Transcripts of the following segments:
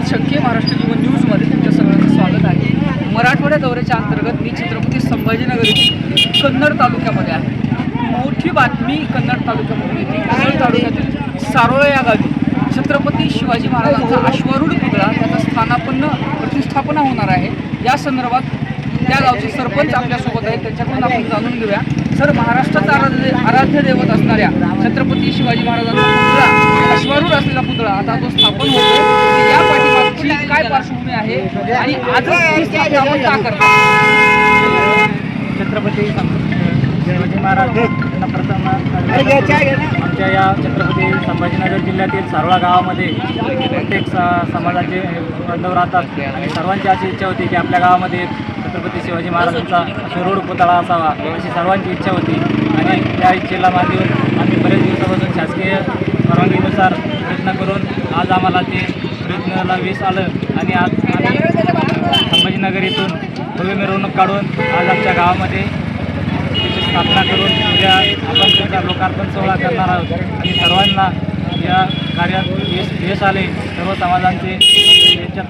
प्रशांत शंके महाराष्ट्र जीवन न्यूजमध्ये तुमच्या सगळ्यांचं स्वागत आहे. मराठवाड्या दौऱ्याच्या अंतर्गत मी छत्रपती संभाजीनगर येथील कन्नड तालुक्यामध्ये आहे. मोठी बातमी कन्नड तालुक्यामधून येते कन्नड तालुक्यातील सारोळा या गावी छत्रपती शिवाजी महाराजांचा अश्वारूढ पुतळा त्याचा स्थानापन्न प्रतिष्ठापना होणार आहे. या संदर्भात त्या गावचे सरपंच आपल्यासोबत आहेत. त्यांच्याकडून आपण जाणून घेऊया. सर महाराष्ट्राचा आराध्य आराध्य दैवत असणाऱ्या छत्रपती शिवाजी महाराजांचा पुतळा अश्वारूढ असलेला पुतळा आता तो स्थापन होतो काय पार्श्वभूमी आहे आणि का छत्रपती शिवाजी महाराज यांना प्रथम आमच्या या छत्रपती संभाजीनगर जिल्ह्यातील सारोळा गावामध्ये प्रत्येक स- समाजाचे बांधव राहतात आणि सर्वांची अशी इच्छा होती की आपल्या गावामध्ये छत्रपती शिवाजी महाराजांचा शिरोड पुतळा असावा अशी सर्वांची इच्छा होती. आणि त्या इच्छेला मागे आम्ही बरेच दिवसापासून शासकीय परवानगीनुसार प्रयत्न करून आज आम्हाला ते प्रयत्नाला वीस आलं आणि आज आम्ही संभाजीनगर इथून भव्य मिरवणूक काढून आज आमच्या गावामध्ये त्याची स्थापना करून उद्या आपण त्याचा लोकार्पण सोहळा करणार आहोत. आणि सर्वांना या कार्यात यश यश आले सर्व समाजांचे याच्यात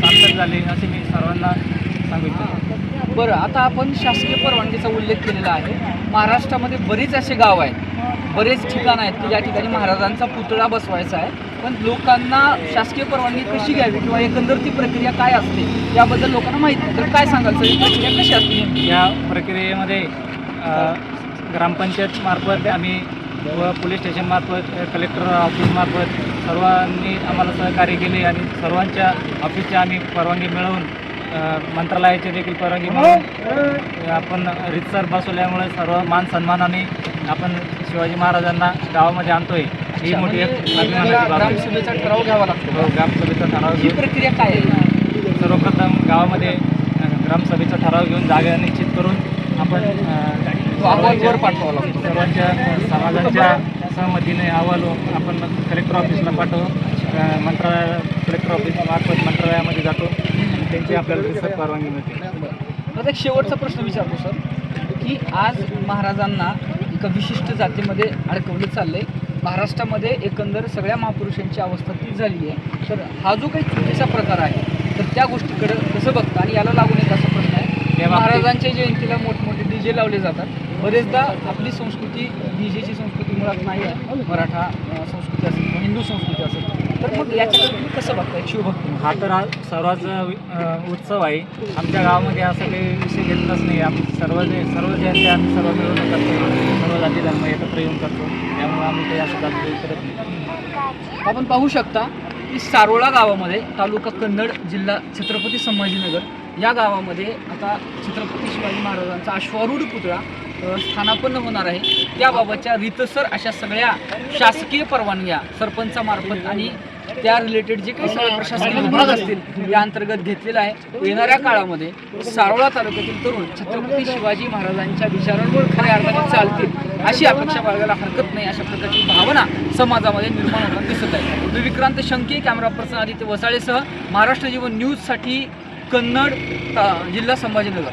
सार्थक झाले असे मी सर्वांना सांगू इच्छितो. बरं आता आपण शासकीय परवानगीचा उल्लेख केलेला आहे. महाराष्ट्रामध्ये बरेच असे गाव आहेत. बरेच ठिकाणं आहेत की ज्या ठिकाणी महाराजांचा पुतळा बसवायचा आहे. पण लोकांना शासकीय परवानगी कशी घ्यावी किंवा एकंदर ती प्रक्रिया काय असते याबद्दल लोकांना माहिती तर काय सांगाल सर? प्रक्रिया कशी असते या प्रक्रियेमध्ये ग्रामपंचायतमार्फत ग्रामपंचायत मार्फत आम्ही व पोलीस स्टेशनमार्फत कलेक्टर ऑफिसमार्फत सर्वांनी आम्हाला सहकार्य केले आणि सर्वांच्या ऑफिसच्या आम्ही परवानगी मिळवून मंत्रालयाची देखील परवानगी मिळवून अ, आपण रितसर बसवल्यामुळे सर्व मान सन्मानाने आपण शिवाजी महाराजांना गावामध्ये आणतोय. ही मोठी एक बाब आहे. ग्रामसभेचा ठराव घ्यावा लागतो. हो, ग्रामसभेचा ठराव ही घेऊन प्रक्रिया काय आहे? सर्वप्रथम गावामध्ये ग्रामसभेचा ठराव घेऊन जागा निश्चित करून आपण अ, तो अहवाल वर पाठवावा लागतो. सर्वांच्या सहमतीच्या सहमतीने अहवाल आपण कलेक्टर ऑफिसला पाठवू. मंत्रालय कलेक्टर ऑफिस मार्फत मंत्रालयामध्ये जातो. त्यांची आपल्याला रिसर्च परवानगी मिळते. आता एक शेवटचा प्रश्न विचारतो सर की आज महाराजांना एका विशिष्ट जातीमध्ये अडकवलं चाललंय. महाराष्ट्रामध्ये एकंदर सगळ्या महापुरुषांची अवस्था ती झाली आहे. तर हा जो काही चुकीचा प्रकार आहे तर त्या गोष्टीकडे कसं बघता? आणि याला लागून एक असा प्रश्न आहे. महाराजांच्या जयंतीला मोठमोठे डी जे लावले जातात. बरेचदा आपली संस्कृती डी जेची संस्कृती मुळात नाही आहे. मराठा संस्कृती हिंदू संस्कृती असेल तर मग याच्याकडे तुम्ही कसं बघता एक शिवभक्ती हा तर हा सर्वांचा उत्सव आहे. आमच्या गावामध्ये असं काही विषय घेतलाच नाही. आम्ही सर्व जे सर्व जयंती आम्ही सर्व मिळून करतो सर्व जाती धर्म एकत्र येऊन करतो. त्यामुळे आम्ही काही असं जाती करत नाही. आपण पाहू शकता की सारोळा गावामध्ये तालुका कन्नड जिल्हा छत्रपती संभाजीनगर या गावामध्ये आता छत्रपती शिवाजी महाराजांचा अश्वारूढ पुतळा स्थानापन्न होणार आहे. त्याबाबतच्या रितसर अशा सगळ्या शासकीय परवानग्या सरपंचामार्फत आणि त्या रिलेटेड जे काही सगळे प्रशासकीय विभाग असतील या अंतर्गत घेतलेला आहे. येणाऱ्या काळामध्ये सारोळा तालुक्यातील तरुण छत्रपती शिवाजी महाराजांच्या विचारांवर खऱ्या अर्थाने चालतील अशी अपेक्षा बाळगायला हरकत नाही अशा प्रकारची भावना समाजामध्ये निर्माण होताना दिसत आहे. मी विक्रांत शंके कॅमेरा पर्सन आदित्य वसाळेसह महाराष्ट्र जीवन न्यूजसाठी कन्नड जिल्हा संभाजीनगर.